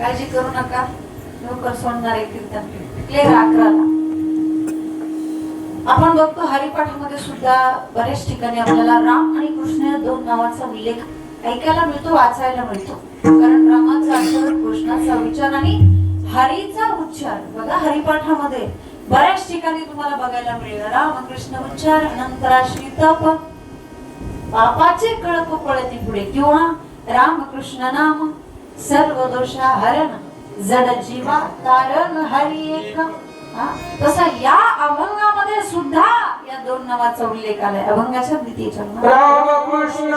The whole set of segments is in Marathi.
काळजी करू नका. लवकर सोडणार आहे कीर्तन. क्लिअर अकराला. आपण बघतो हरिपाठामध्ये सुद्धा बऱ्याच ठिकाणी आपल्याला राम आणि कृष्ण दोन नावाचा उल्लेख ऐकायला मिळतो वाचायला मिळतो. कारण रामाचा अक्षर कृष्णाचा विचार आणि हरीचा उच्चार. बघा हरिपाठामध्ये. बऱ्याच ठिकाणी तुम्हाला बघायला मिळेल. राम कृष्ण उच्चार अनंतराश्री तप. पापाचे कळप पळते पुढे. किंवा राम कृष्ण नाम. सर्व दोषा हरण जड जीवा तारण हरी एक. तसा तसं या अभंगामध्ये सुद्धा या दोन नावाचा उल्लेख आलाय. अभंगाच्या द्वितीयच्या रामकृष्ण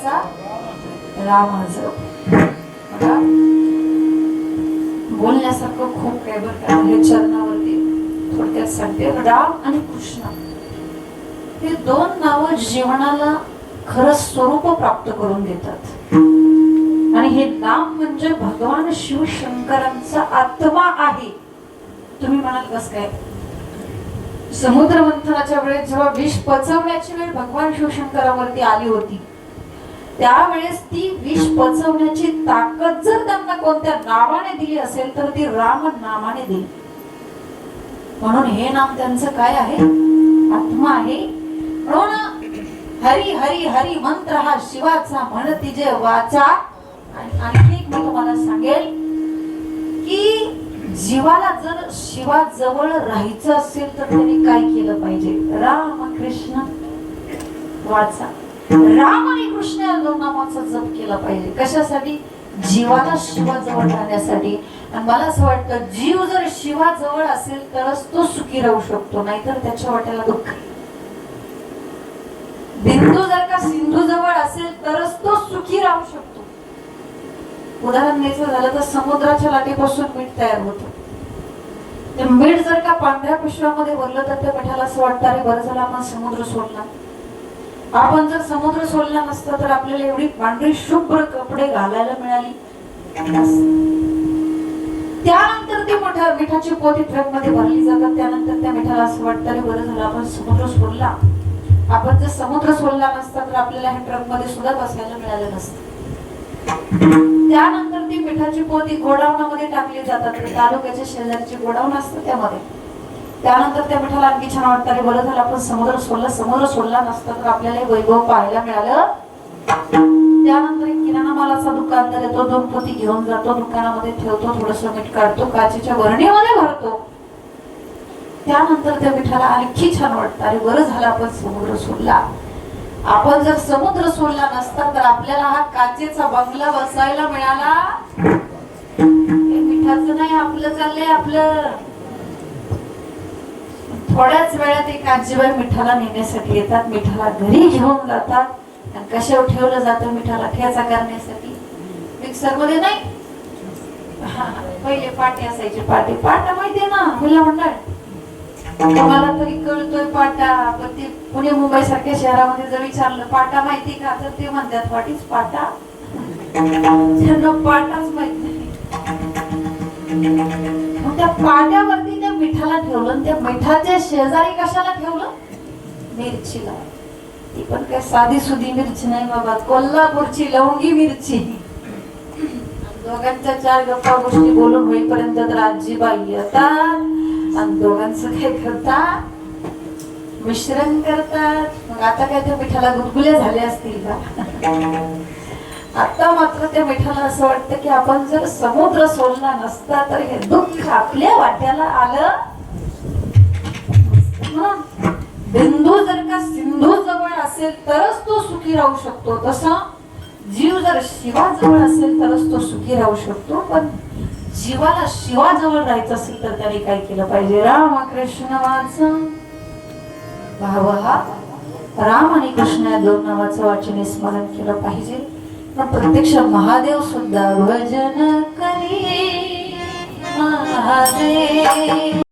शिवाचा राम बोलण्यासारखं खूप काय बरं का. हे चरणावरती थोडक्यात सांगते. राम आणि कृष्ण. हे दोन नावं जीवनाला खरं स्वरूप प्राप्त करून देतात. आणि हे नाम म्हणजे भगवान शिवशंकरांचा आत्मा आहे. तुम्ही म्हणाल कस काय? समुद्र मंथनाच्या वेळेस जेव्हा विष पचवण्याची वेळ भगवान शिवशंकरावरती आली होती त्यावेळेस ती विष पचवण्याची ताकद जर त्यांना कोणत्या नावाने दिली असेल तर ती राम नामाने दिली. म्हणून हे नाम त्यांचं काय आहे? आत्मा आहे. म्हणून हरी हरी हरी मंत्र हा शिवाचा म्हणती जे वाचा. आणि आणखी एक मी तुम्हाला सांगेल की जीवाला जर शिवाजवळ राहायचं असेल तर त्यांनी काय केलं पाहिजे? राम कृष्ण वाचा. राम आणि कृष्ण या दोन नामाचा जप केला पाहिजे. कशासाठी? जीवाला शिवाजवळ राहण्यासाठी. आणि मला असं वाटतं जीव जर शिवाजवळ असेल तरच तो सुखी राहू शकतो. नाहीतर त्याच्या वाट्याला दुःख बिंदू जर का सिंधू जवळ असेल तरच तो सुखी राहू शकतो. उदाहरण द्यायचं झालं तर समुद्राच्या लाटेपासून मीठ तयार होतं. ते मीठ जर का पांढऱ्या पिशव्यामध्ये भरलं तर त्या मिठाला असं वाटतं अरे बरं झालं आपण समुद्र सोडला. आपण जर समुद्र सोडला नसता तर आपल्याला एवढी पांढरी शुभ्र कपडे घालायला मिळाली. त्यानंतर ते मोठ्या मिठाची पोती ट्रकमध्ये भरली जातात. त्यानंतर त्या मिठाला असं वाटतं रे बरं झालं आपण समुद्र सोडला. आपण जर समुद्र सोडला नसता तर आपल्याला ह्या ट्रकमध्ये सुद्धा बसायला मिळालं नसतं. त्यानंतर ती मिठाची पोती गोडावणामध्ये टाकली जातात. म्हणजे तालुक्याच्या शेजारची गोडाऊन असतं त्यामध्ये. त्यानंतर त्या मिठाला आणखी छान वाटतं. अरे बरं झालं आपण समुद्र सोडला. समुद्र सोडला नसता तर आपल्याला वैभव पाहायला मिळालं. त्यानंतर किराणा मालाचा दुकानदार येतो. दोन पोती घेऊन जातो. दुकानामध्ये ठेवतो. थोडस मीठ काढतो. काचेच्या वरणीमध्ये भरतो. त्यानंतर त्या मिठाला आणखी छान वाटतं. अरे बरं झालं आपण समुद्र सोडला. आपण जर समुद्र सोडला नसता तर आपल्याला हा काचेचा बंगला बसायला मिळाला. मिठाचं नाही आपलं चाललंय आपलं. थोड्याच वेळात एक आजीबाई मिठाला नेण्यासाठी येतात. मिठाला घरी घेऊन जातात. आणि कशावर ठेवलं जातं मिठाला? ठेचा करण्यासाठी. मिक्सरमध्ये नाही. पहिले पाटे असायचे. पाटे पाटा माहितीये ना मुला मंडळ? मला तरी कळतोय पाटा. पण ते पुणे मुंबई सारख्या शहरामध्ये जर विचारलं पाटा माहिती का? तर ते म्हणतात वाटीच पाटा? त्यांना पाटाच माहीत नाही. मग त्या पाट्यावरती मिठाला ठेवलं आणि त्या मिठाच्या शेजारी कशाला ठेवलं? मिरचीला. ती पण काय साधी सुधी मिरची नाही बाबा. कोल्हापूरची लवंगी मिरची. दोघांच्या चार गप्पा गोष्टी बोलून होईपर्यंत तर आजीबाई येतात आणि दोघांचं काय करतात? मिश्रण करतात. मग आता काय त्या मिठाला गुदगुल्या झाल्या असतील का? आता मात्र त्या मिठाला असं वाटतं की आपण जर समुद्र सोडला नसता तर हे दुःख आपल्या वाट्याला आलं. बिंदू जर का सिंधू जवळ असेल तरच तो सुखी राहू शकतो. तसं जीव जर शिवाजवळ असेल तरच तो सुखी राहू शकतो. पण जीवाला शिवाजवळ राहायचं असेल तर त्याने काय केलं पाहिजे? रामकृष्ण वाचन भाव हा राम आणि कृष्ण या दोन नावाचं वाचन स्मरण केलं पाहिजे. पण प्रत्यक्ष महादेव सुद्धा भजन करी महादेव.